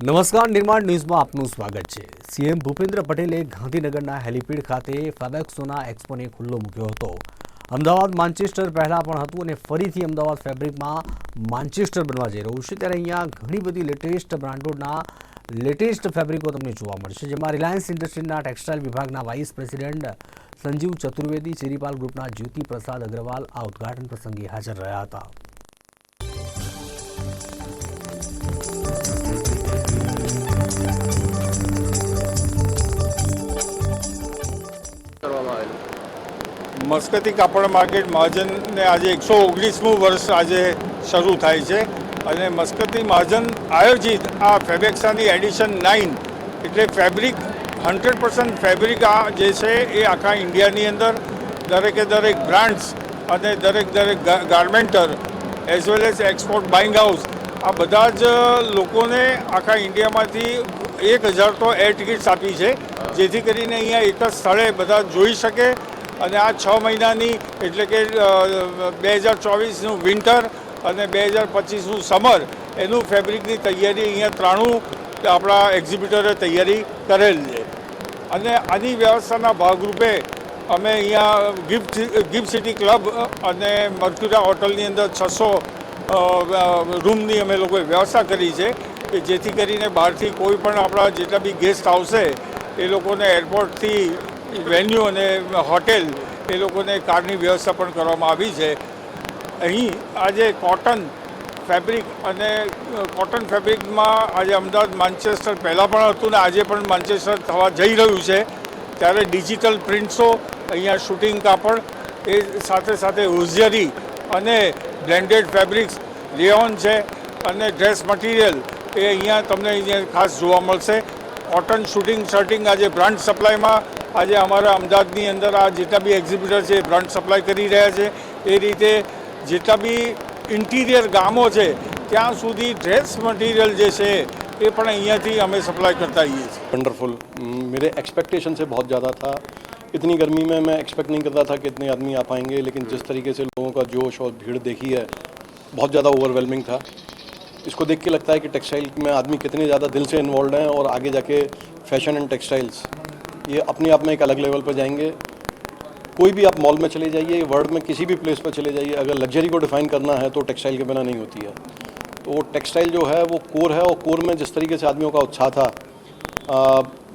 નમસ્કાર, નિર્માણ ન્યૂઝમાં આપનું સ્વાગત છે. સીએમ ભૂપેન્દ્ર પટેલે ગાંધીનગરના હેલિપેડ ખાતે ફેબેક્સોના એક્સપોને ખુલ્લો મૂક્યો હતો. અમદાવાદ માન્ચેસ્ટર પહેલાં પણ હતું અને ફરીથી અમદાવાદ ફેબ્રિકમાં માન્ચેસ્ટર બનવા જઈ રહ્યું છે. ત્યારે અહીંયા ઘણી બધી લેટેસ્ટ બ્રાન્ડોના લેટેસ્ટ ફેબ્રિકો તમને જોવા મળશે. જેમાં રિલાયન્સ ઇન્ડસ્ટ્રીના ટેક્સટાઇલ વિભાગના વાઇસ પ્રેસિડેન્ટ સંજીવ ચતુર્વેદી, ચેરીપાલ ગ્રુપના જ્યોતિ પ્રસાદ અગ્રવાલ આ ઉદ્ઘાટન પ્રસંગે હાજર રહ્યા હતા. મસ્કતી કાપડ માર્કેટ મહાજનને આજે એકસો ઓગણીસમું વર્ષ આજે શરૂ થાય છે અને મસ્કતી મહાજન આયોજિત આ ફેબેક્સાની એડિશન નાઇન એટલે ફેબ્રિક હંડ્રેડ પર્સન્ટ ફેબ્રિક આ જે છે એ આખા ઇન્ડિયાની અંદર દરેકે દરેક બ્રાન્ડ્સ અને દરેક દરેક ગાર્મેન્ટર as well as export buying house આ બધા જ લોકોને આખા ઇન્ડિયામાંથી એક હજાર તો એર ટિકિટ્સ આપી છે. જેથી કરીને અહીંયા એક જ સ્થળે બધા જોઈ શકે. અને આ છ મહિનાની એટલે કે બે હજાર ચોવીસનું વિન્ટર અને બે હજાર પચીસનું સમર, એનું ફેબ્રિકની તૈયારી અહીંયા ત્રાણું આપણા એક્ઝિબિટરે તૈયારી કરેલ છે. અને આની વ્યવસ્થાના ભાગરૂપે અમે અહીંયા ગિફ્ટ ગિફ્ટ સિટી ક્લબ અને મર્ક્યુરા હોટલની અંદર છસો રૂમની અમે લોકોએ વ્યવસ્થા કરી છે કે જેથી કરીને બહારથી કોઈ પણ આપણા જેટલા બી ગેસ્ટ આવશે, એ લોકોને એરપોર્ટથી વેન્યુ અને હોટેલ એ લોકોને કારની વ્યવસ્થા પણ કરવામાં આવી છે. અહીં આજે કોટન ફેબ્રિક અને કોટન ફેબ્રિકમાં આજે અમદાવાદ માન્ચેસ્ટર પહેલાં પણ હતું ને આજે પણ માન્ચેસ્ટર થવા જઈ રહ્યું છે. ત્યારે ડિજિટલ પ્રિન્ટ્સો અહીંયા શૂટિંગ કાપડ, એ સાથે સાથે હોઝિયરી અને બ્લેન્ડેડ ફેબ્રિક્સ લેઓન છે અને ડ્રેસ મટીરિયલ એ અહીંયા તમને અહીંયા ખાસ જોવા મળશે. કોટન શૂટિંગ શર્ટિંગ આજે બ્રાન્ડ સપ્લાયમાં, આજે અમારા અમદાવાદની અંદર આ જેટલા બી એક્ઝિબિટર છે બ્રાન્ડ સપ્લાય કરી રહ્યા છે. એ રીતે જેટલા બી ઇન્ટિરિયર ગામો છે, ત્યાં સુધી ડ્રેસ મટીરિયલ જે છે એ પણ અહીંયાથી અમે સપ્લાય કરતા આવીએ છીએ. વન્ડરફુલ મેરે એક્સપેક્ટેશન છે બહુ જ્યાદા થા. इतनी गर्मी में मैं एक्सपेक्ट नहीं करता था कि इतने आदमी आ पाएँगे, लेकिन जिस तरीके से लोगों का जोश और भीड़ देखी है, बहुत ज़्यादा ओवरवेलमिंग था। इसको देख के लगता है कि टेक्सटाइल में आदमी कितने ज़्यादा दिल से इन्वॉल्व हैं और आगे जाके फ़ैशन एंड टेक्सटाइल्स ये अपने आप में एक अलग लेवल पर जाएँगे। कोई भी आप मॉल में चले जाइए वर्ल्ड में किसी भी प्लेस पर चले जाइए, अगर लग्जरी को डिफाइन करना है तो टेक्सटाइल के बिना नहीं होती है। तो टेक्सटाइल जो है, वो कोर है और कोर में जिस तरीके से आदमियों का उत्साह था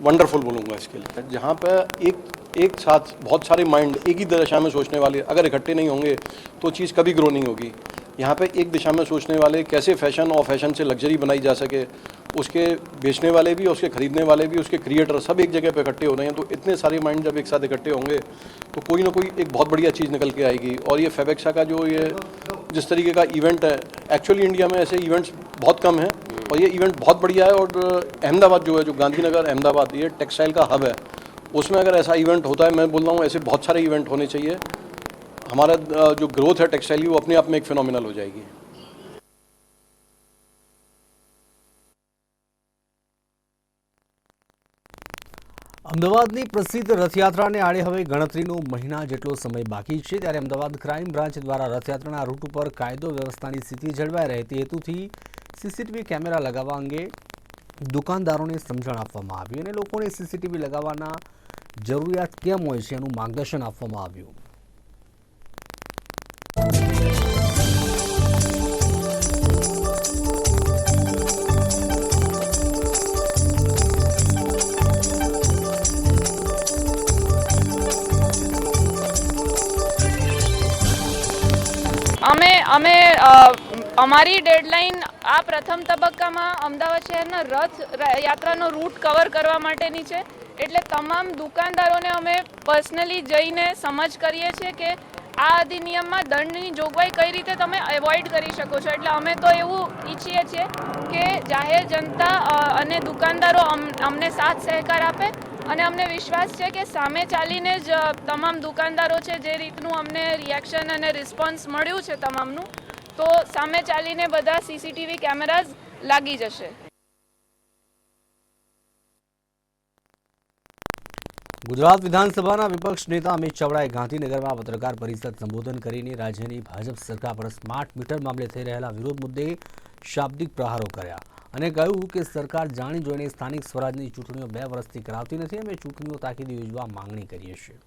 वंडरफुल बोलूँगा इसके लिए। जहाँ पर एक एक साथ बहुत सारे माइंड एक ही दिशा में सोचने वाले अगर इकट्ठे नहीं होंगे तो चीज़ कभी ग्रो नहीं होगी। यहाँ पे एक दिशा में सोचने वाले कैसे फ़ैशन और फ़ैशन से लग्जरी बनाई जा सके, उसके बेचने वाले भी, उसके खरीदने वाले भी, उसके क्रिएटर सब एक जगह पे इकट्ठे हो रहे हैं तो इतने सारे माइंड जब एक साथ इकट्ठे होंगे तो कोई ना कोई एक बहुत बढ़िया चीज़ निकल के आएगी। और ये फेबेक्सा का जो ये जिस तरीके का इवेंट है एक्चुअली इंडिया में ऐसे इवेंट्स बहुत कम हैं, और ये इवेंट बहुत बढ़िया है, और अहमदाबाद जो है, जो गांधीनगर, अहमदाबाद, ये टेक्सटाइल का हब है। उसमें अगर ऐसा इवेंट होता है मैं बोल रहा हूँ ऐसे बहुत सारे इवेंट होने चाहिए हमारा अ, जो ग्रोथ है टेक्सटाइल की वो अपने आप में एक फिनोमिनल हो जाएगी અમદાવાદની પ્રસિદ્ધ રથયાત્રાને આડે હવે ગણતરીનો મહિના જેટલો સમય બાકી છે ત્યારે અમદાવાદ ક્રાઇમ બ્રાન્ચ દ્વારા રથયાત્રાના રૂટ ઉપર કાયદો વ્યવસ્થાની સ્થિતિ જળવાઈ રહે તે હેતુથી સીસીટીવી કેમેરા લગાવવા અંગે દુકાનદારોને સમજણ આપવામાં આવી અને લોકોને સીસીટીવી લગાવવાના જરૂરિયાત કેમ હોય છે એનું માર્ગદર્શન આપવામાં આવ્યું. અમે અમે અમારી ડેડલાઇન આ પ્રથમ તબક્કામાં અમદાવાદ શહેરના રથ યાત્રાનો રૂટ કવર કરવા માટેની છે. એટલે તમામ દુકાનદારોને અમે પર્સનલી જઈને સમજ કરીએ છીએ કે આ અધિનિયમમાં દંડની જોગવાઈ કઈ રીતે તમે એવોઇડ કરી શકો છો. એટલે અમે તો એવું ઈચ્છીએ છીએ કે જાહેર જનતા અને દુકાનદારો અમ- અમને સાથ સહકાર આપે અને અમને વિશ્વાસ છે કે સામે ચાલીને જ તમામ દુકાનદારો છે જે રીતનું અમને રિએક્શન અને રિસ્પોન્સ મળ્યું છે તમામનું, તો સામે ચાલીને બધા સીસીટીવી કેમેરાઝ લાગી જશે. ગુજરાત વિધાનસભાના વિપક્ષ નેતા અમિત ચાવડાએ ગાંધીનગરમાં પત્રકાર પરિષદ સંબોધન કરીને રાજ્યની ભાજપ સરકાર પર સ્માર્ટ મીટર મામલે થઈ રહેલા વિરોધ મુદ્દે શાબ્દિક પ્રહારો કર્યા અને કહ્યું કે સરકાર જાણી જોઈને સ્થાનિક સ્વરાજની ચૂંટણીઓ બે વર્ષથી કરાવતી નથી અમે ચૂંટણીઓ તાકીદે યોજવા માંગણી કરીએ છીએ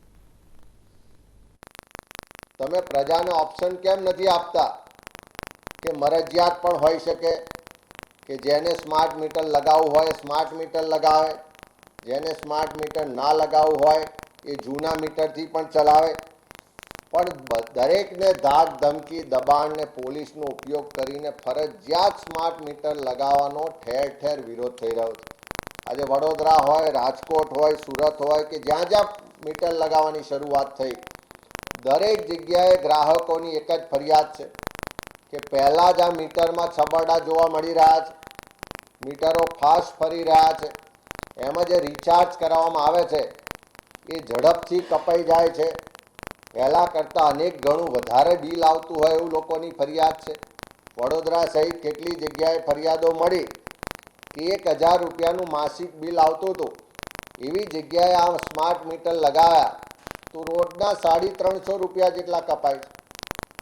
તમે પ્રજાને ઓપ્શન કેમ નથી આપતા? કે મરજિયાત પણ હોઈ શકે? કે જેને સ્માર્ટ મીટર લગાવવું હોય સ્માર્ટ મીટર લગાવે જેને સ્માર્ટ મીટર ના લગાવવું હોય, એ જૂના મીટરથી પણ ચલાવે. પણ દરેકને ધાક ધમકી દબાણ ને પોલીસનો ઉપયોગ કરીને ફરજિયાત સ્માર્ટ મીટર લગાવવાનો ઠેર ઠેર વિરોધ થઈ રહ્યો છે. આજે વડોદરા હોય, રાજકોટ હોય, સુરત હોય કે જ્યાં જ્યાં મીટર લગાવવાની શરૂઆત થઈ, દરેક જગ્યાએ ગ્રાહકોની એક જ ફરિયાદ છે કે પહેલાં જ આ મીટરમાં છબરડા જોવા મળી રહ્યા છે. મીટરો ફાસ્ટ ફરી રહ્યા છે. એમાં જે રિચાર્જ કરાવવામાં આવે છે. એ ઝડપથી કપાઈ જાય છે. પહેલાં કરતાં અનેક ગણું વધારે બિલ આવતું હોય એવું લોકોની ફરિયાદ છે. વડોદરા સહિત કેટલી જગ્યાએ ફરિયાદો મળી કે એક હજાર રૂપિયાનું માસિક બિલ આવતું હતું. એવી જગ્યાએ આ સ્માર્ટ મીટર લગાવ્યા તો રોજના સાડી ત્રણસો રૂપિયા જેટલા કપાય છે.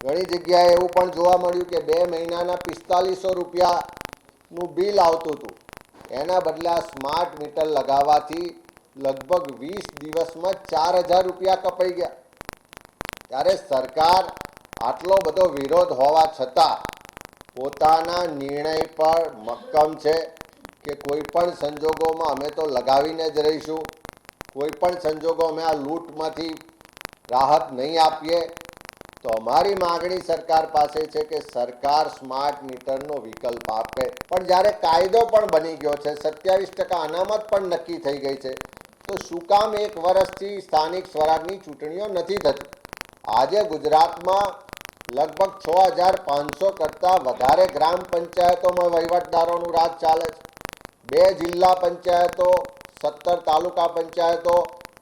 ઘણી જગ્યાએ એવું પણ જોવા મળ્યું કે બે મહિનાના પિસ્તાલીસો રૂપિયાનું બિલ આવતું હતું. એના બદલે આ સ્માર્ટ મીટર લગાવવાથી લગભગ વીસ દિવસમાં ચાર હજાર રૂપિયા કપાઈ ગયા. ત્યારે સરકાર આટલો બધો વિરોધ હોવા છતાં પોતાના નિર્ણય પર મક્કમ છે કે કોઈ પણ સંજોગોમાં અમે તો લગાવીને જ રહીશું. કોઈ પણ સંજોગો અમે આ લૂંટમાંથી રાહત નહીં આપીએ. તો અમારી માગણી સરકાર પાસે છે કે સરકાર સ્માર્ટ મીટરનો વિકલ્પ આપે. પણ જ્યારે કાયદો પણ બની ગયો છે, સત્યાવીસ ટકા અનામત પણ નક્કી થઈ ગઈ છે, તો શું કામ એક વર્ષથી સ્થાનિક સ્વરાજની ચૂંટણીઓ નથી થતી? આજે ગુજરાતમાં લગભગ છ હજાર પાંચસો કરતાં વધારે ગ્રામ પંચાયતોમાં વહીવટદારોનું રાજ ચાલે છે. બે જિલ્લા પંચાયતો, સત્તર તાલુકા પંચાયતો,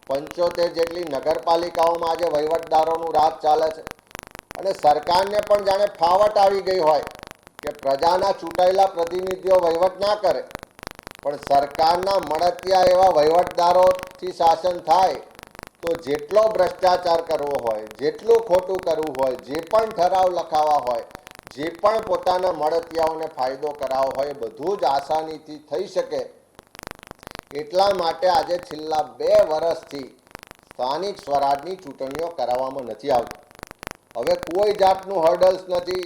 પંચોતેર જેટલી નગરપાલિકાઓમાં આજે વહીવટદારોનું રાજ ચાલે છે. અને સરકારને પણ જાણે ફાવટ આવી ગઈ હોય કે પ્રજાના ચૂંટાયેલા પ્રતિનિધિઓ વહીવટ ના કરે. પણ સરકારના મળતિયા એવા વહીવટદારોથી શાસન થાય તો જેટલો ભ્રષ્ટાચાર કરવો હોય, જેટલું ખોટું કરવું હોય, જે પણ ઠરાવ લખાવા હોય, જે પણ પોતાના મળતિયાઓને ફાયદો કરાવવો હોય બધું જ આસાનીથી થઈ શકે. એટલા માટે આજે છેલ્લા બે વર્ષથી સ્થાનિક સ્વરાજની ચૂંટણીઓ કરાવવામાં નથી આવતી. હવે કોઈ જાતનું હર્ડલ્સ નથી.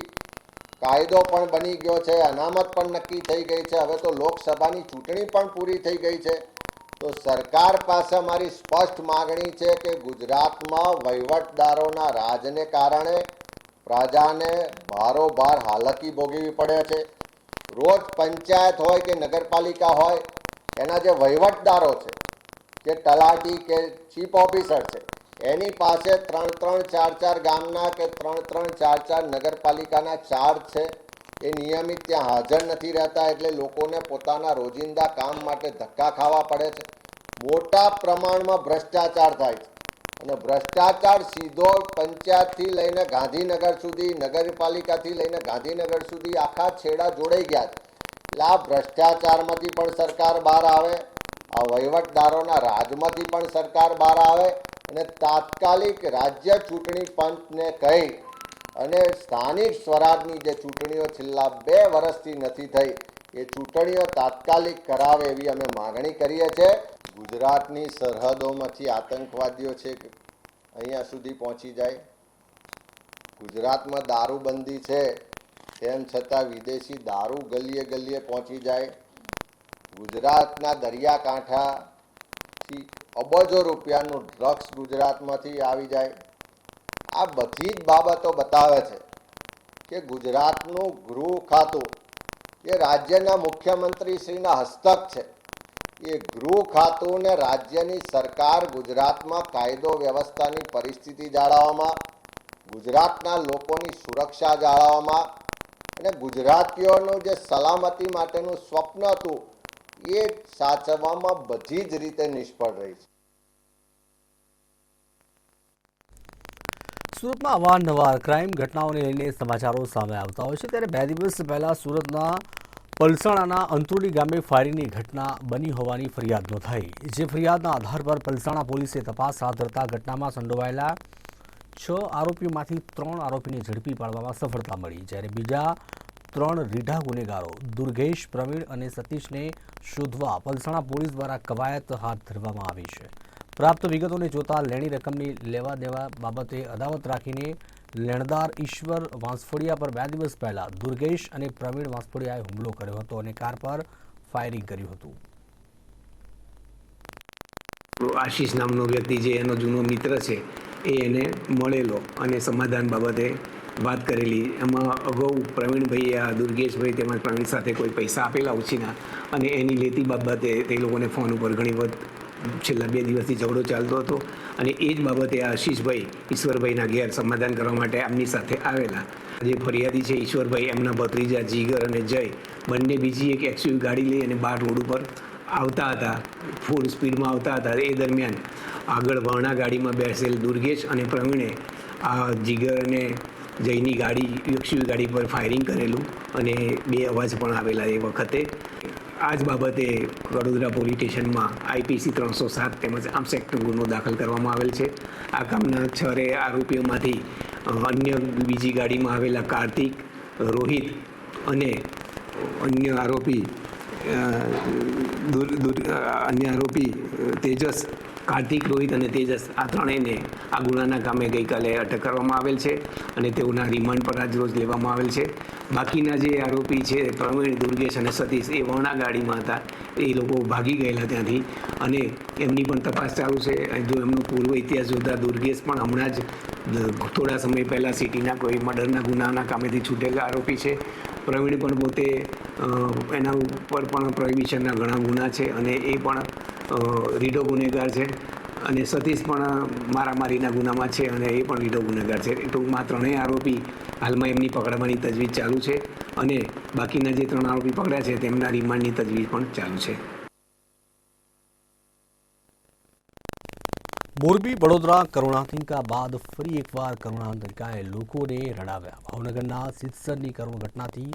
કાયદો પણ બની ગયો છે, અનામત પણ નક્કી થઈ ગઈ છે. હવે તો લોકસભાની ચૂંટણી પણ પૂરી થઈ ગઈ છે. તો સરકાર પાસે મારી સ્પષ્ટ માગણી છે કે ગુજરાતમાં વહીવટદારોના રાજને કારણે પ્રજાને ભારોભાર હાલકી ભોગવવી પડે છે. રોજ પંચાયત હોય કે નગરપાલિકા હોય, એના જે વહીવટદારો છે, કે તલાટી કે ચીફ ઓફિસર છે એની પાસે ત્રણ ત્રણ ચાર ચાર ગામના કે ત્રણ ત્રણ ચાર ચાર નગરપાલિકાના ચાર્જ છે, એ નિયમિત ત્યાં હાજર નથી રહેતા એટલે લોકોને પોતાના રોજિંદા કામ માટે ધક્કા ખાવા પડે છે. મોટા પ્રમાણમાં ભ્રષ્ટાચાર થાય છે. અને ભ્રષ્ટાચાર સીધો પંચાયતથી લઈને ગાંધીનગર સુધી, નગરપાલિકાથી લઈને ગાંધીનગર સુધી આખા છેડા જોડાઈ ગયા છે. એટલે આ ભ્રષ્ટાચારમાંથી પણ સરકાર બહાર આવે, આ વહીવટદારોના રાજમાંથી પણ સરકાર બહાર આવે અને તાત્કાલિક રાજ્ય ચૂંટણી પંચને કહી અને સ્થાનિક સ્વરાજની જે ચૂંટણીઓ છેલ્લા બે વર્ષથી નથી થઈ, એ ચૂંટણીઓ તાત્કાલિક કરાવે એવી અમે માગણી કરીએ છીએ. ગુજરાતની સરહદોમાંથી આતંકવાદીઓ છે અહીંયા સુધી પહોંચી જાય? ગુજરાતમાં દારૂબંધી છે, તેમ છતાં વિદેશી દારૂ ગલીએ ગલીએ પહોંચી જાય. ગુજરાતના દરિયાકાંઠાથી અબજો રૂપિયાનું ડ્રગ્સ ગુજરાતમાંથી આવી જાય. આ બધી જ બાબતો બતાવે છે કે ગુજરાતનું ગૃહ ખાતું, એ રાજ્યના મુખ્યમંત્રીશ્રીના હસ્તક છે. એ ગૃહ ખાતું ને રાજ્યની સરકાર ગુજરાતમાં કાયદો વ્યવસ્થાની પરિસ્થિતિ જાળવવામાં, ગુજરાતના લોકોની સુરક્ષા જાળવવામાં અને ગુજરાતીઓનું જે સલામતી માટેનું સ્વપ્ન હતું એ સાચવવામાં બધી જ રીતે નિષ્ફળ રહી છે. સુરતમાં અવારનવાર ક્રાઇમ ઘટનાઓને લઈને સમાચારો સામે આવતા હોય છે. ત્યારે બે દિવસ પહેલા સુરતના પલસાણાના અંતરોલી ગામે ફાયરિંગની ઘટના બની હોવાની ફરિયાદ નોંધાઈ, જે ફરિયાદના આધાર પર પલસાણા પોલીસે તપાસ હાથ ધરતા ઘટનામાં સંડોવાયેલા છ આરોપીઓમાંથી ત્રણ આરોપીને ઝડપી પાડવામાં સફળતા મળી. જ્યારે બીજા ત્રણ રીઢા ગુનેગારો, દુર્ગેશ પ્રવીણ અને સતીશને શોધવા પલસાણા પોલીસ દ્વારા કવાયત હાથ ધરવામાં આવી છે. પ્રાપ્ત વિગતોને જોતા લેણી રકમની લેવા દેવા બાબતે અદાવત રાખીને લેણદાર ઈશ્વર વાંસફોડિયા પર બે દિવસ પહેલા દુર્ગેશ અને પ્રવીણ વાંસફોડિયાએ હુમલો કર્યો હતો અને કાર પર ફાયરિંગ કર્યું હતું. આશીષ નામનો વ્યક્તિ જે એનો જૂનો મિત્ર છે, એ એને મળેલો અને સમાધાન બાબતે વાત કરેલી, એમાં અગાઉ પ્રવીણભાઈ આ દુર્ગેશભાઈ તેમજ પ્રવીણ સાથે કોઈ પૈસા આપેલા ઉછીના અને એની લેતી બાબતે તે લોકોને ફોન ઉપર ઘણી વખત છેલ્લા બે દિવસથી ઝઘડો ચાલતો હતો અને એ જ બાબતે આ આશીષભાઈ ઈશ્વરભાઈના ઘેર સમાધાન કરવા માટે આમની સાથે આવેલા. જે ફરિયાદી છે ઈશ્વરભાઈ, એમના ભત્રીજા જીગર અને જય બંને બીજી એક એક્સયુવી ગાડી લઈ અને બાર રોડ ઉપર આવતા હતા ફૂલ સ્પીડમાં આવતા હતા. એ દરમિયાન આગળ વર્ણા ગાડીમાં બેસેલ દુર્ગેશ અને પ્રવીણે આ જીગર અને જયની ગાડી એક્સયુવી ગાડી પર ફાયરિંગ કરેલું અને બે અવાજ પણ આવેલા એ વખતે. આ જ બાબતે વડોદરા પોલીસ સ્ટેશનમાં આઈપીસી ત્રણસો સાત તેમજ આમ સેક્ટર ગુનો દાખલ કરવામાં આવેલ છે. આ કામના છરે આરોપીઓમાંથી અન્ય બીજી ગાડીમાં આવેલા કાર્તિક, રોહિત અને અન્ય આરોપી અન્ય આરોપી, તેજસ કાર્તિક, રોહિત અને તેજસ આ ત્રણેયને આ ગુનાના કામે ગઈકાલે અટક કરવામાં આવેલ છે અને તેઓના રિમાન્ડ પર આજ રોજ લેવામાં આવેલ છે. બાકીના જે આરોપી છે, પ્રવીણ દુર્ગેશ અને સતીશ, એ વર્ણા ગાડીમાં હતા. એ લોકો ભાગી ગયેલા ત્યાંથી અને એમની પણ તપાસ ચાલુ છે. જો એમનો પૂર્વ ઇતિહાસ જોતા દુર્ગેશ પણ હમણાં જ થોડા સમય પહેલાં સિટીના કોઈ મર્ડરના ગુનાના કામેથી છૂટેલા આરોપી છે. પ્રવીણ પણ પોતે એના ઉપર પણ પ્રોહિબિશનના ઘણા ગુના છે અને એ પણ રીઢો ગુનેગાર છે અને સતીશ પણ મારામારીના ગુનામાં છે અને એ પણ રીઢો ગુનેગાર છે. ટૂંકમાં ત્રણેય આરોપી હાલમાં એમની પકડવાની તજવીજ ચાલુ છે અને બાકીના જે ત્રણ આરોપી પકડ્યા છે તેમના રિમાન્ડની તજવીજ પણ ચાલુ છે. મોરબી, વડોદરા કરુણાંતિકા બાદ ફરી એકવાર કરુણાંતિકાએ લોકોને રડાવ્યા. ભાવનગરના સિત્સરની કરુણ ઘટનાથી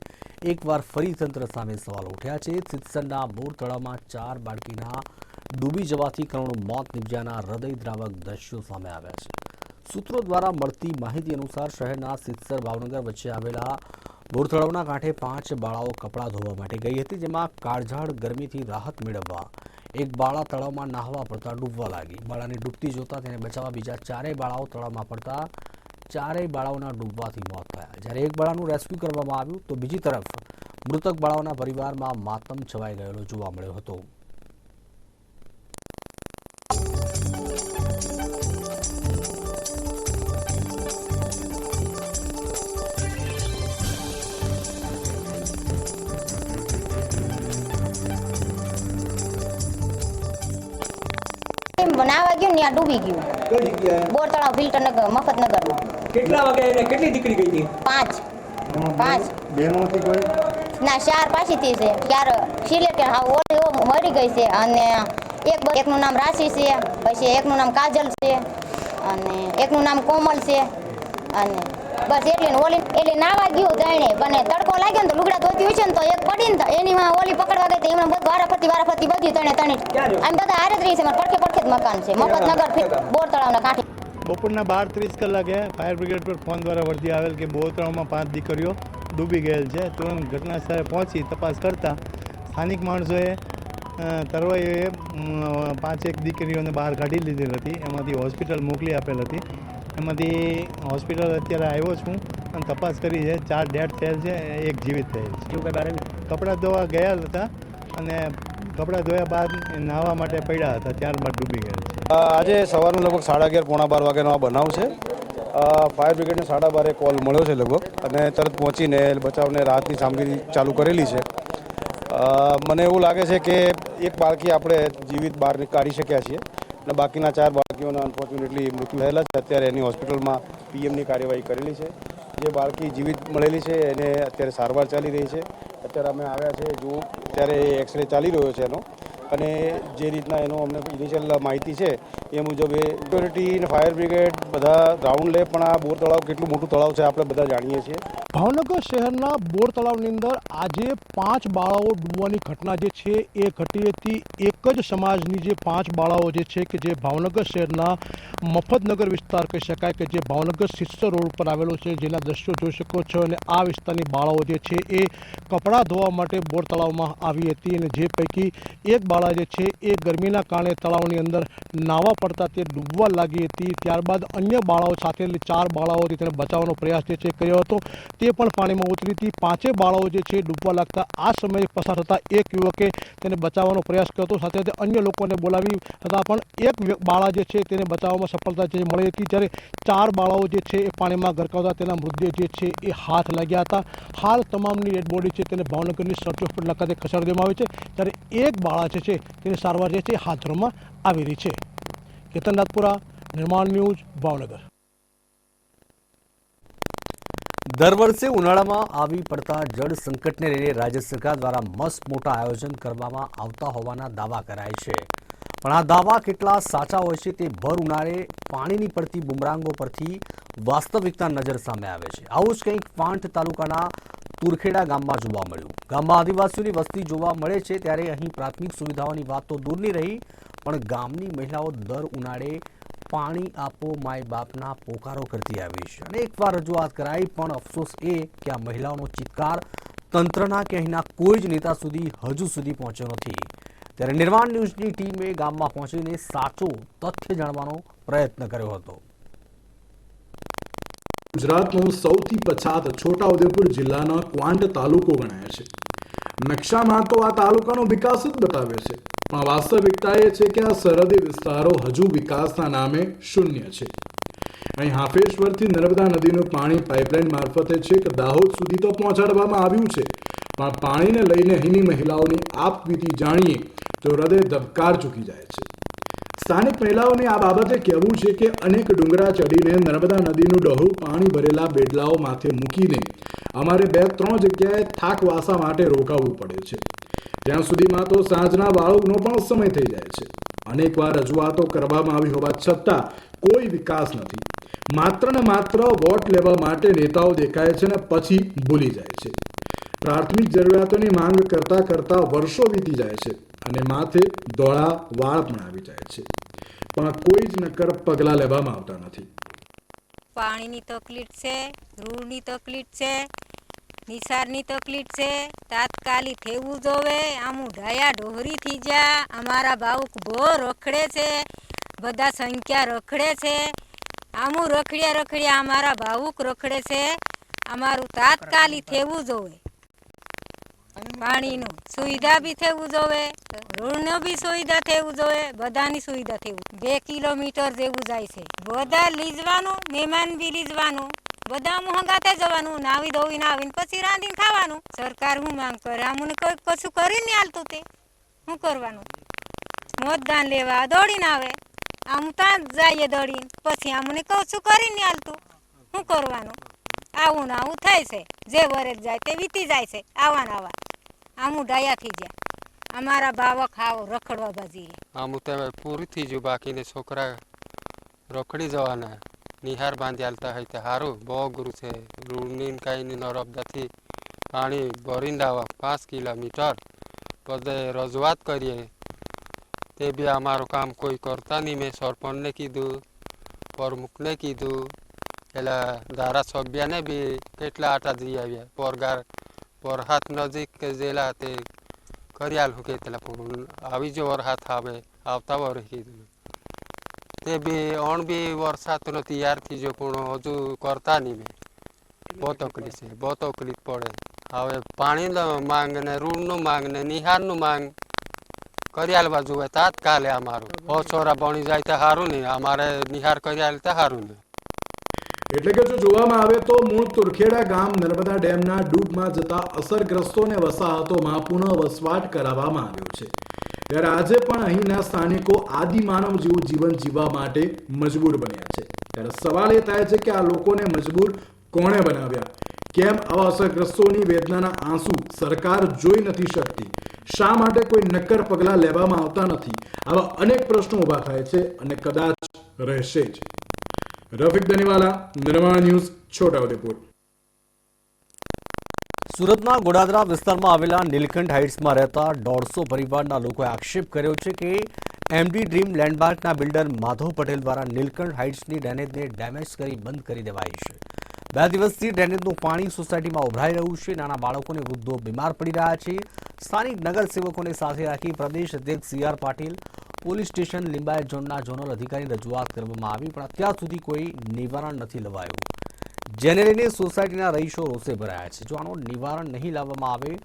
એકવાર ફરી તંત્ર સામે સવાલ ઉઠ્યા છે. સિત્સરના બોર ચાર બાળકીના ડૂબી જવાથી કરોડો મોત નિપજ્યાના હૃદયદ્રાવક દ્રશ્યો સામે આવ્યા છે. સૂત્રો દ્વારા મળતી માહિતી અનુસાર શહેરના સિત્સર ભાવનગર વચ્ચે આવેલા બોરતળાવના કાંઠે પાંચ બાળાઓ કપડાં ધોવા માટે ગઈ હતી, જેમાં કાળઝાળ ગરમીથી રાહત મેળવવા એક બાળા તળાવમાં નાહવા પડતા ડૂબવા લાગી. બાળાને ડૂબતી જોતા તેને બચાવવા બીજા ચારેય બાળાઓ તળાવમાં પડતા ચારેય બાળાઓના ડૂબવાથી મોત થયા. જ્યારે એક બાળાનું રેસ્ક્યુ કરવામાં આવ્યું, તો બીજી તરફ મૃતક બાળાઓના પરિવારમાં માતમ છવાઈ ગયેલો જોવા મળ્યો હતો. ત્યાં ડૂબી ગયું. બોર તળાવ ફિલ્ટર નગર મફતનગર કેટલા વાગે એને કેટલી દીકરી ગઈ હતી? પાંચ. પાંચ. ના ચાર પાછીથી છે. ચાર સિલેક્ટ હા ઓલી ઓ મરી ગઈ છે. અને એક એકનું નામ રાશિ છે પછી એકનું નામ કાજલ છે અને એકનું નામ કોમલ છે અને બસ એટલે ઓલી એટલે નાવા ગયું જાણે. અને તડકો લાગ્યો ને તો લુગડા ધોતી હોય છે ને તો એક પડી ને એની માં ઓલી પકડવા ગઈ તો એમને બધું વારાફરતી વારાફરતી બધી તણે તણે. આમ બધા હારે જ રહી છે પડખે પડખે જ મકાન છે. મફતનગર બોર તળાવના કાંઠે. બપોરના બાર ત્રીસ કલાકે ફાયર બ્રિગેડ પર ફોન દ્વારા વર્દી આવેલ કે બોરતળાવમાં પાંચ દીકરીઓ ડૂબી ગયેલ છે. તુરંત ઘટના સ્થળે પહોંચી તપાસ કરતા સ્થાનિક માણસોએ તરવાઈઓએ પાંચેક દીકરીઓને બહાર કાઢી લીધેલ હતી. એમાંથી હોસ્પિટલ મોકલી આપેલ હતી. એમાંથી હોસ્પિટલ અત્યારે આવ્યો છું અને તપાસ કરી છે. ચાર ડેડ થયેલ છે એક જીવિત થયેલ છે. એવું કઈ કપડાં ધોવા ગયા હતા અને કપડાં ધોયા બાદ નાહવા માટે પડ્યા હતા ત્યારબાદ ડૂબી ગયા છે. આજે સવારનું લગભગ સાડા અગિયાર પોણા બાર વાગ્યાનો આ બનાવ છે. ફાયર બ્રિગેડને સાડા બારે કોલ મળ્યો છે લગભગ અને તરત પહોંચીને બચાવને રાહતની કામગીરી ચાલુ કરેલી છે. મને એવું લાગે છે કે એક બાળકી આપણે જીવિત બહાર કાઢી શક્યા છીએ. અને બાકીના ચાર બાળકીઓના અનફોર્ચ્યુનેટલી મૃત્યુ થયેલા છે. અત્યારે એની હોસ્પિટલમાં પીએમની કાર્યવાહી કરેલી છે. જે બાળકી જીવિત મળેલી છે, એને અત્યારે સારવાર ચાલી રહી છે. અત્યારે અમે આવ્યા છે જો અત્યારે એક્સરે ચાલી રહ્યો છે એનો. અને જે રીતના એનો અમને ઇનિશિયલ માહિતી છે, એ મુજબ એ સિક્યોરિટી ફાયર બ્રિગેડ બધા રાઉન્ડ લે, પણ આ બોર તળાવ કેટલું મોટું તળાવ છે, આપણે બધા જાણીએ છીએ. ભાવનગર શહેરના બોર તળાવની અંદર આજે પાંચ બાળાઓ ડૂબવાની ઘટના જે છે, એ ઘટી હતી. એક જ સમાજની જે પાંચ બાળાઓ જે છે કે જે ભાવનગર શહેરના મફતનગર વિસ્તાર કહી શકાય કે જે ભાવનગર સિસ્ટર રોડ પર આવેલો છે, જેના દ્રશ્યો જોઈ શકો છો અને આ વિસ્તારની બાળાઓ જે છે, એ કપડાં ધોવા માટે બોર તળાવમાં આવી હતી અને જે પૈકી એક બાળા જે છે એ ગરમીના કારણે તળાવની અંદર નાવા પડતા તે ડૂબવા લાગી હતી. ત્યારબાદ અન્ય બાળાઓ સાથે ચાર બાળાઓ હતી તેને બચાવવાનો પ્રયાસ જે છે કર્યો હતો. તે પણ પાણીમાં ઉતરી હતી. પાંચેય બાળાઓ જે છે ડૂબવા લાગતા આ સમયે પસાર થતા એક યુવકે તેને બચાવવાનો પ્રયાસ કર્યો હતો. સાથે સાથે અન્ય લોકોને બોલાવી હતા પણ એક બાળા જે છે તેને બચાવવામાં સફળતા જે મળી હતી. જ્યારે ચાર બાળાઓ જે છે એ પાણીમાં ગરકાવતા તેના મૃતદેહ જે છે એ હાથ લાગ્યા હતા. હાલ તમામની ડેડ બોડી છે તેને ભાવનગરની સર્ચ હોસ્પિટલ ખાતે ખસેડવામાં આવી છે. ત્યારે એક બાળા જે છે તેની સારવાર જે છે હાથ ધરવામાં આવી રહી છે. કેતન નાથપુરા નિર્માણ ન્યૂઝ, ભાવનગર. દર વર્ષે ઉનાળામાં આવી પડતા જળ સંકટને લઈને રાજ્ય સરકાર દ્વારા મસ્ત મોટા આયોજન કરવામાં આવતા હોવાના દાવા કરાય છે. પણ આ દાવા કેટલા સાચા હોય છે તે ભર ઉનાળે પાણીની પડતી બુમરાંગો પરથી વાસ્તવિકતા નજર સામે આવે છે. આવું જ કંઈક પાંઠ તાલુકાના તુરખેડા ગામમાં જોવા મળ્યું. ગામમાં આદિવાસીઓની વસ્તી જોવા મળે છે ત્યારે અહીં પ્રાથમિક સુવિધાઓની વાત તો દૂરની રહી, પણ ગામની મહિલાઓ દર ઉનાળે પાણી આપો, માય બાપના પોકારો કરતી આવી છે. અને એકવાર રજૂઆત કરાઈ, પણ અફસોસ એ કે આ મહિલાઓનો ચિત્કાર તંત્રના કે અહીંના કોઈ જ નેતા સુધી હજુ સુધી પહોંચ્યો નથી. ત્યારે નિર્માણ ન્યૂઝની ટીમે ગામમાં પહોંચીને સાચો તથ્ય જાણવાનો પ્રયત્ન કર્યો હતો. ગુજરાતનો સૌથી પછાત છોટાઉદેપુર જિલ્લાનો ક્વાંટ તાલુકો ગણાય છે. નકશામાં તો આ તાલુકાનો વિકાસ જ બતાવે છે. પણ વાસ્તવિકતા એ છે કે આ સરહદી વિસ્તારો હજુ વિકાસના નામે શૂન્ય છે. અહીં હાફેશ્વરથી નર્મદા નદીનું પાણી પાઇપલાઇન મારફતે છેક દાહોદ સુધી તો પહોંચાડવામાં આવ્યું છે. પણ પાણીને લઈને અહીંની મહિલાઓની આપવીતી જાણીએ તો હૃદય ધબકાર ચૂકી જાય છે. સ્થાનિક મહિલાઓને આ બાબતે કહેવું છે કે અનેક ડુંગરા ચડીને નર્મદા નદીનું ડહોળું પાણી ભરેલા બેડલાઓ માથે મૂકીને અમારે બે ત્રણ જગ્યાએ થાક માટે રોકાવું પડે છે. ત્યાં સુધીમાં તો સાંજના બાળકનો પણ સમય થઈ જાય છે. અનેકવાર રજૂઆતો કરવામાં આવી હોવા છતાં કોઈ વિકાસ નથી. માત્ર ને માત્ર વોટ લેવા માટે નેતાઓ દેખાય છે ને પછી ભૂલી જાય છે. પ્રાથમિક જરૂરિયાતોની માંગ કરતા કરતા વર્ષો વીતી જાય છે અને માથે દોળા વાળ પણ આવી જાય છે. પણ કોઈ જ નક્કર પગલાં લેવામાં આવતા નથી. પાણીની તકલીફ છે રૂડની તકલીફ છે, નિસારની તકલીફ છે, તાત્કાલિક થવું જોવે આમું ઢાયા ઢોહરી થઈ જા, અમારા ભાવુક બહુ રખડે છે, બધા સંખ્યા રખડે છે, આમું રખડ્યા રખડ્યા અમારા ભાવુક રખડે છે, અમારું તાત્કાલિક થવું જોવે પાણીનું સુવિધા બી થવું જોવે રોડનો બી સુવિધા થવું જોવે, બધાની સુવિધા થવું. બે કિલોમીટર જેવું જાય છે. બધા લીજવાનું, મહેમાન બી લીજવાનું, બધા મોંઘાતે જવાનું નાવી ધોવીને આવીને પછી રાંધીને ખાવાનું. સરકાર હું માંગ કરે અમને કોઈ કશું કરીને હાલતું તે. શું કરવાનું? મતદાન લેવા દોડીને આવે. આમ ત્યાં જઈએ દોડીને. પછી અમને કશું કરીને હાલતું. શું કરવાનું? આવું ને આવું થાય છે. જે વરે જાય તે વીતી જાય છે. આવા આવા. આમું ડાયા થઈ જાય અમારા બાવક હાવ રખડવા બાજી આમ પૂરી થઈ ગયું બાકીને છોકરા રખડી જવાના. નિહાર બાંધી હાલતા હોય તે સારું બહુ ગુરુ છે. રૂડની કાંઈ નરબદાથી પાણી ભરીને આવવા પાંચ કિલોમીટર. બધે રજૂઆત કરીએ. તે બી અમારું કામ કોઈ કરતા નહીં. મેં સરપંચને કીધું, પ્રમુખને કીધું. એટલે ધારાસભ્યને બી કેટલા આટા જઈ આવ્યા. પોરગાર વરહાત નજીક કે જેલા તે કરિયાલ આલું કે પેલા પૂરું આવી જો વરહાત આવે, આવતા વર કીધું તે બી અણ બી વરસાદનો તૈયાર થઈ જો પણ હજુ કરતા નહીં મેં બહુ તકલીફ છે બહુ તકલીફ પડે. હવે પાણીનો માંગ ને રૂડનું માંગ ને નિહારનું માંગ કરી આલવા જોઈએ તાત્કાલે અમારું. છોરા ભણી જાય તો સારું નહીં અમારે નિહાર કરી આલે તો સારું નહીં એટલે કે જો જોવામાં આવે તો મૂળ તુરખેડા ગામ નર્મદા ડેમના ડૂબમાં જતા અસરગ્રસ્તોને વસાહતોમાં પુનઃ વસવાટ કરાવવામાં આવ્યો છે. ત્યારે આજે પણ અહીંના સ્થાનિકો આદિમાનવ જેવું જીવન જીવવા માટે મજબૂર બન્યા છે. ત્યારે સવાલ એ થાય છે કે આ લોકોને મજબૂર કોણે બનાવ્યા? કેમ આવા અસરગ્રસ્તોની વેદનાના આંસુ સરકાર જોઈ નથી શકતી? શા માટે કોઈ નક્કર પગલાં લેવામાં આવતા નથી? આવા અનેક પ્રશ્નો ઊભા થાય છે અને કદાચ રહેશે જ. રફીક દનીવાલા નિર્માણ ન્યૂઝ છોટાઉદેપુર સુરતના ગોડાદરા વિસ્તારમાં આવેલા નીલકંઠ હાઇટ્સમાં રહેતા દોઢસો પરિવારના લોકોએ આક્ષેપ કર્યો છે કે એમડી ડ્રીમ લેન્ડમાર્કના બિલ્ડર માધવ પટેલ દ્વારા નીલકંઠ હાઇટ્સની ડેનેજને ડેમેજ કરી બંધ કરી દેવાઈ છે. બે દિવસથી ડ્રેનેજનું પાણી સોસાયટીમાં ઉભરાઈ રહ્યું છે. નાના બાળકોને વૃદ્ધો બીમાર પડી રહ્યા છે. સ્થાનિક નગરસેવકોને સાથે રાખી પ્રદેશ અધ્યક્ષ C R Patil, police station, Limbayat ઝોનના ઝોનલ અધિકારી રજૂઆત કરવામાં આવી, પણ અત્યાર સુધી કોઈ નિવારણ નથી લવાયું. જેને લઈને સોસાયટીના રહીશો રોષે ભરાયા છે. જો આનું નિવારણ નહીં લાવવામાં આવે,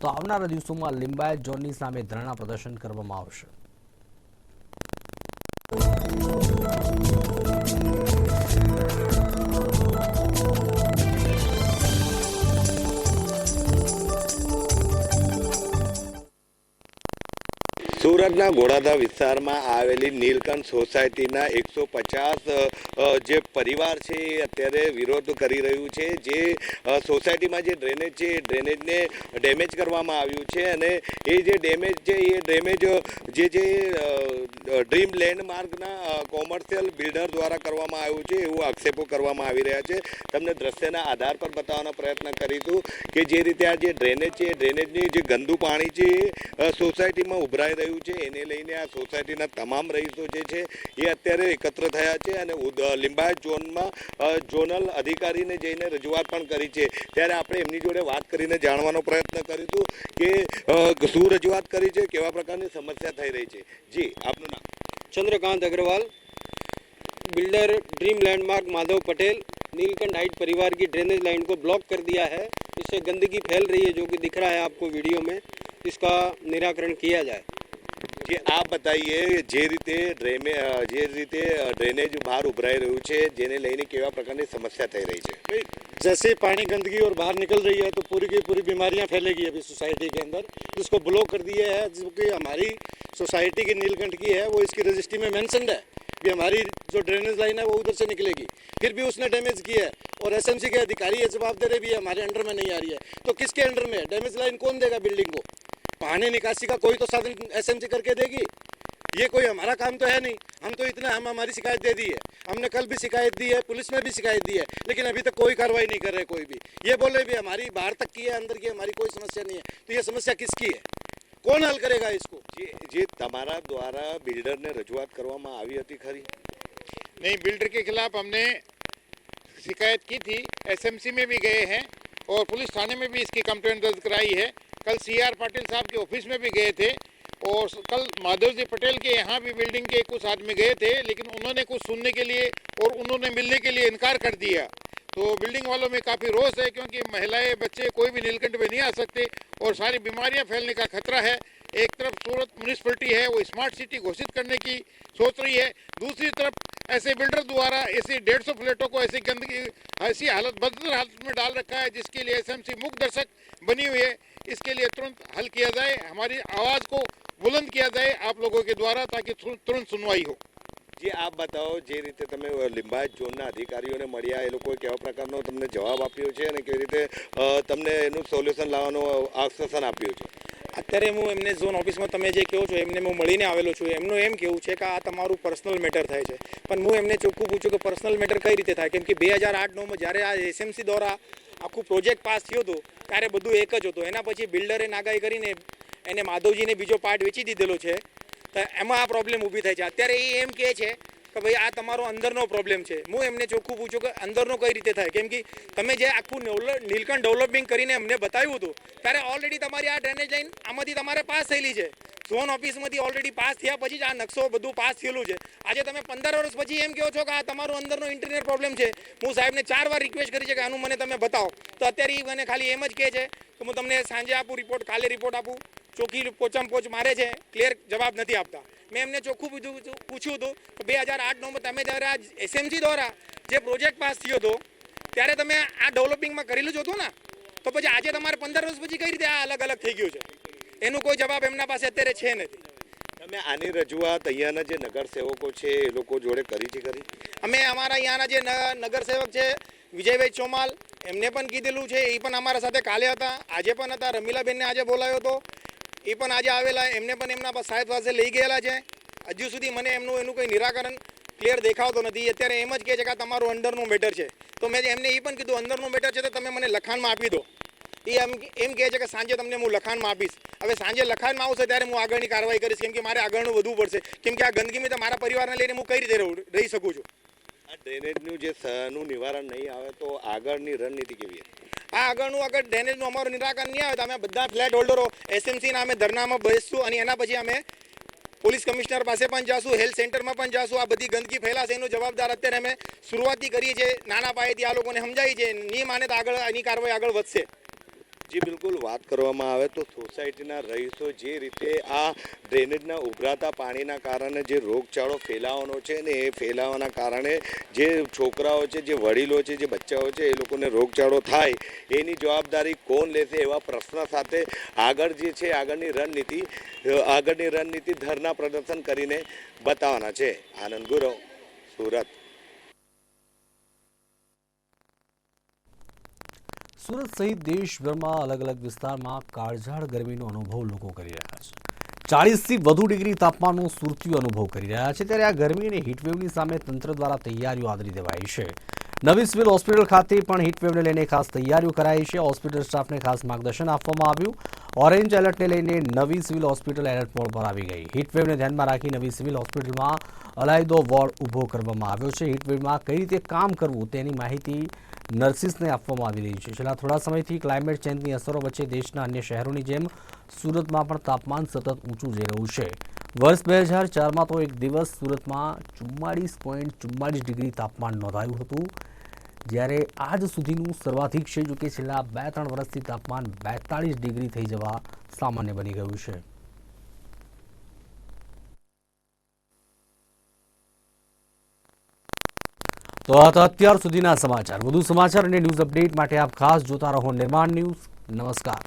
તો આવનારા દિવસોમાં લિંબાયત ઝોનની સામે ધરણા પ્રદર્શન કરવામાં આવશે. સુરતના ઘોડાદા વિસ્તારમાં આવેલી નીલકંઠ સોસાયટીના એકસો પચાસ જે પરિવાર છે એ અત્યારે વિરોધ કરી રહ્યું છે. જે સોસાયટીમાં જે ડ્રેનેજ છે એ ડ્રેનેજને ડેમેજ કરવામાં આવ્યું છે અને એ જે ડેમેજ છે એ ડેમેજ, જે જે ડ્રીમ લેન્ડમાર્કના કોમર્શિયલ બિલ્ડર દ્વારા કરવામાં આવ્યું છે એવું આક્ષેપો કરવામાં આવી રહ્યા છે. તમને દ્રશ્યના આધાર પર બતાવવાનો પ્રયત્ન કરીશું કે જે રીતે આ જે ડ્રેનેજ છે એ ડ્રેનેજની જે ગંદુ પાણી છે એ સોસાયટીમાં ઉભરાઈ રહ્યું છે. એને લઈને આ સોસાયટીના તમામ રહીશો જે છે એ અત્યારે એકત્ર થયા છે અને ઉદ- લિંબાયત ઝોનમાં અ, ઝોનલ અધિકારીને જઈને રજૂઆત પણ કરી છે ત્યારે આપણે એમની જોડે વાત કરીને જાણવાનો પ્રયત્ન કરીશું કે અ, શું રજૂઆત કરી છે કેવા પ્રકારની સમસ્યા થઈ રહી છે જી આપનું નામ Chandrakant Agrawal builder dream landmark Madhav Patel Neelkanth height परिवार की ड्रेनेज लाइन को ब्लॉक कर दिया है इससे गंदगी फैल रही है जो कि दिख रहा है आपको वीडियो में इसका निराकरण किया जाए જે આપ બતાવીએ જે રીતે ડ્રેમે અ, જે રીતે અ, ડ્રેનેજ બહાર ઉભરાઈ રહ્યું છે જેને લઈને કેવા પ્રકારની સમસ્યા થઈ રહી છે जैसे पानी गंदगी और बाहर निकल रही है तो पूरी की पूरी बीमारियां फैलेगी अभी सोसाइटी के अंदर जिसको ब्लॉक कर दिया है जो कि हमारी सोसाइटी की नीलकंठ की है वो इसकी रजिस्ट्री में मैंसनड है कि हमारी जो ड्रेनेज लाइन है वो उधर से निकलेगी फिर भी उसने डैमेज किया है और एसएमसी के अधिकारी ये जवाब दे रहे भी है हमारे अंडर में नहीं आ रही है तो किसके अंडर में है डैमेज लाइन कौन देगा बिल्डिंग को पानी निकासी का कोई तो साधन एसएमसी करके देगी ये कोई हमारा काम तो है नहीं हम तो इतना हम हमारी शिकायत दे दी है हमने कल भी शिकायत दी है पुलिस में भी शिकायत दी है लेकिन अभी तक कोई कार्रवाई नहीं कर रहे कोई भी ये बोले भी हमारी बाहर तक की है अंदर की हमारी कोई समस्या नहीं है तो ये समस्या किसकी है કોણ હલ કરેગા इसको જે જે તમારા દ્વારા બિલ્ડરને રજૂઆત કરવામાં આવી હતી ખરી नहीं बिल्डर के खिलाफ हमने शिकायत की थी एसएमसी में भी गए हैं और पुलिस थाने में भी इसकी कंप्लेंट दर्ज कराई है। कल सी आर पाटिल साहब के ऑफ़िस में भी गए थे और कल माधव जी पटेल के यहाँ भी बिल्डिंग के कुछ आदमी गए थे, लेकिन उन्होंने कुछ सुनने के लिए और उन्होंने मिलने के लिए इनकार कर दिया। तो बिल्डिंग वालों में काफ़ी रोष है, क्योंकि महिलाएँ, बच्चे कोई भी नीलकंठ में नहीं आ सकते और सारी बीमारियाँ फैलने का खतरा है। एक तरफ़ सूरत म्यूनिसपैलिटी है, वो स्मार्ट सिटी घोषित करने की सोच रही है। दूसरी तरफ़ ऐसे बिल्डर द्वारा, ऐसी डेढ़ सौ फ्लैटों को ऐसी गंदगी, ऐसी हालत, बदतर हालत में डाल रखा है, जिसके लिए एसएमसी मुख दर्शक बनी हुई है। इसके लिए तुरंत हल किया जाए, हमारी आवाज़ को बुलंद किया जाए आप लोगों के द्वारा, ताकि तुरंत तुरंत सुनवाई हो। જે આપ બતાવો, જે રીતે તમે લિંબાયત ઝોનના અધિકારીઓને મળ્યા, એ લોકોએ કેવા પ્રકારનો તમને જવાબ આપ્યો છે અને કેવી રીતે તમને એનું સોલ્યુશન લાવવાનું આશ્વાસન આપ્યું છે? અત્યારે હું એમને ઝોન ઓફિસમાં તમે જે કહો છો, એમને હું મળીને આવેલો છું. એમનું એમ કેવું છે કે આ તમારું પર્સનલ મેટર થાય છે. પણ હું એમને ચોખ્ખું પૂછું કે પર્સનલ મેટર કઈ રીતે થાય? કેમ કે બે હજાર આઠ નવમાં જ્યારે આ એસએમસી દ્વારા આખું પ્રોજેક્ટ પાસ થયો હતો, ત્યારે બધું એક જ હતું. એના પછી બિલ્ડરે નાગાઈ કરીને એને માધવજીને બીજો પાર્ટ વેચી દીધેલો છે. તો એમાં આ પ્રોબ્લેમ ઊભી થાય છે. અત્યારે એ એમ કહે છે કે ભાઈ, આ તમારો અંદરનો પ્રોબ્લેમ છે. હું એમને ચોખ્ખું પૂછું કે અંદરનો કઈ રીતે થાય? કેમ કે તમે જે આખું નીલકંઠ ડેવલપિંગ કરીને અમને બતાવ્યું હતું, ત્યારે ઓલરેડી તમારી આ ડ્રેનેજ લાઈન આમાંથી તમારે પાસ થયેલી છે. ઝોન ઓફિસમાંથી ઓલરેડી પાસ થયા પછી જ આ નકશો બધું પાસ થયેલું છે. આજે તમે પંદર વર્ષ પછી એમ કહો છો કે આ તમારો અંદરનો ઇન્ટરનેટ પ્રોબ્લેમ છે. હું સાહેબને ચાર વાર રિક્વેસ્ટ કરી છે કે આનું મને તમે બતાવો. તો અત્યારે એ મને ખાલી એમ જ કહે છે કે હું તમને સાંજે આપું રિપોર્ટ કાલે રિપોર્ટ આપું. ચોખ્ખી પોચમ પોચ મારે છે ક્લિયર જવાબ નથી આપતા. મેં એમને ચોખ્ખું પૂછ્યું પૂછ્યું હતું કે બે હજાર આઠ નવમાં તમે જ્યારે આ એસએમસી દ્વારા જે પ્રોજેક્ટ પાસ થયો હતો ત્યારે તમે આ ડેવલપિંગમાં કરેલું જ હતું ને? તો પછી આજે તમારે પંદર વર્ષ પછી કઈ રીતે આ અલગ અલગ થઈ ગયું છે? એનું કોઈ જવાબ એમના પાસે અત્યારે છે નથી. તમે આની રજૂઆત અહીંયાના જે નગરસેવકો છે એ લોકો જોડે કરી છે કરી અમે અમારા અહીંયાના જે નગરસેવક છે વિજયભાઈ ચોમાલ એમને પણ કીધેલું છે એ પણ અમારા સાથે કાલે હતા. આજે પણ હતા. રમીલાબેનને આજે બોલાવ્યો હતો. એ પણ આજે આવેલા એમને પણ એમના સાહેબ પાસે લઈ ગયેલા છે. હજુ સુધી મને એમનું એનું કોઈ નિરાકરણ ક્લિયર દેખાતો નથી. અત્યારે એમ જ કહે છે કે તમારું અંડરનું મેટર છે. તો મેં એમને એ પણ કીધું, અંદરનું મેટર છે તો તમે મને લખાણમાં આપી દો. એ એમ એમ કહે છે કે સાંજે તમને હું લખાણમાં આપીશ. હવે સાંજે લખાણમાં આવશે ત્યારે હું આગળની કાર્યવાહી કરીશ. કેમ કે મારે આગળનું વધવું પડશે. કેમ કે આ ગંદકીમાં તો મારા પરિવારને લઈને હું કઈ રીતે રહી શકું છું? આ ડ્રેનેજનું જે નું નિવારણ નહીં આવે તો આગળની રણનીતિ કેવી આ આગળનું આગળ ડ્રેનેજનું અમારું નિરાકરણ નહીં આવે તો અમે બધા ફ્લેટ હોલ્ડરો એસએમસીના અમે ધરનામાં બેસશું અને એના પછી અમે પોલીસ કમિશનર પાસે પણ જાશું, હેલ્થ સેન્ટરમાં પણ જાશું. આ બધી ગંદકી ફેલાશે, એનો જવાબદાર અત્યારે અમે શરૂઆતથી કરીએ છીએ. નાના પાયેથી આ લોકોને સમજાવી છે નહીં માને તો આગળ એની કાર્યવાહી આગળ વધશે. જી, બિલકુલ વાત કરવામાં આવે તો સોસાયટીના રહીશો જે રીતે આ ડ્રેનેજના ઉભરાતા પાણીના કારણે જે રોગચાળો ફેલાવાનો છે ને એ ફેલાવાના કારણે જે છોકરાઓ છે, જે વડીલો છે, જે બચ્ચાઓ છે, એ લોકોને રોગચાળો થાય, એની જવાબદારી કોણ લેશે એવા પ્રશ્ન સાથે આગળ જે છે, આગળની રણનીતિ આગળની રણનીતિ ધરના પ્રદર્શન કરીને બતાવવાના છે. આનંદ ગુરવ, સુરત. સુરત સહિત દેશભરમાં અલગ અલગ વિસ્તારમાં કાળઝાળ ગરમીનો અનુભવ લોકો કરી રહ્યા છે. ચાળીસથી વધુ ડિગ્રી તાપમાનનો સુરતીઓ અનુભવ કરી રહ્યા છે ત્યારે આ ગરમી અને હીટવેવની સામે તંત્ર દ્વારા તૈયારીઓ આદરી દેવાઈ છે. નવી સિવિલ હોસ્પિટલ ખાતે પણ હીટવેવને લઈને ખાસ તૈયારીઓ કરાઈ છે. હોસ્પિટલ સ્ટાફને ખાસ માર્ગદર્શન આપવામાં આવ્યું. ઓરેન્જ એલર્ટને લઈને નવી સિવિલ હોસ્પિટલ એલર્ટ મોડ પર આવી ગઈ. હીટવેવને ધ્યાનમાં રાખી નવી સિવિલ હોસ્પિટલમાં અલાયદો વોર્ડ ઊભો કરવામાં આવ્યો છે. હીટવેવમાં કઈ રીતે કામ કરવું તેની માહિતી નર્સિસને આપવામાં આવી રહી છે. છેલ્લા થોડા સમયથી ક્લાઇમેટ ચેન્જની અસરો વચ્ચે દેશના અન્ય શહેરોની જેમ સુરતમાં પણ તાપમાન સતત ઊંચું જઈ રહ્યું છે. વર્ષ બે હજાર ચારમાં તો એક દિવસ સુરતમાં ચુમ્માળીસ પોઈન્ટ ચુમ્માળીસ ડિગ્રી તાપમાન નોંધાયું હતું. જ્યારે આજ સુધીનું સર્વાધિક છે જો કે છેલ્લા બે ત્રણ વર્ષથી તાપમાન બેતાળીસ ડિગ્રી થઈ જવા સામાન્ય બની ગયું છે. તો આ હતા અત્યાર સુધીના સમાચાર. વધુ સમાચાર અને ન્યૂઝ અપડેટ માટે આપ ખાસ જોતા રહો નિર્માણ ન્યૂઝ. નમસ્કાર.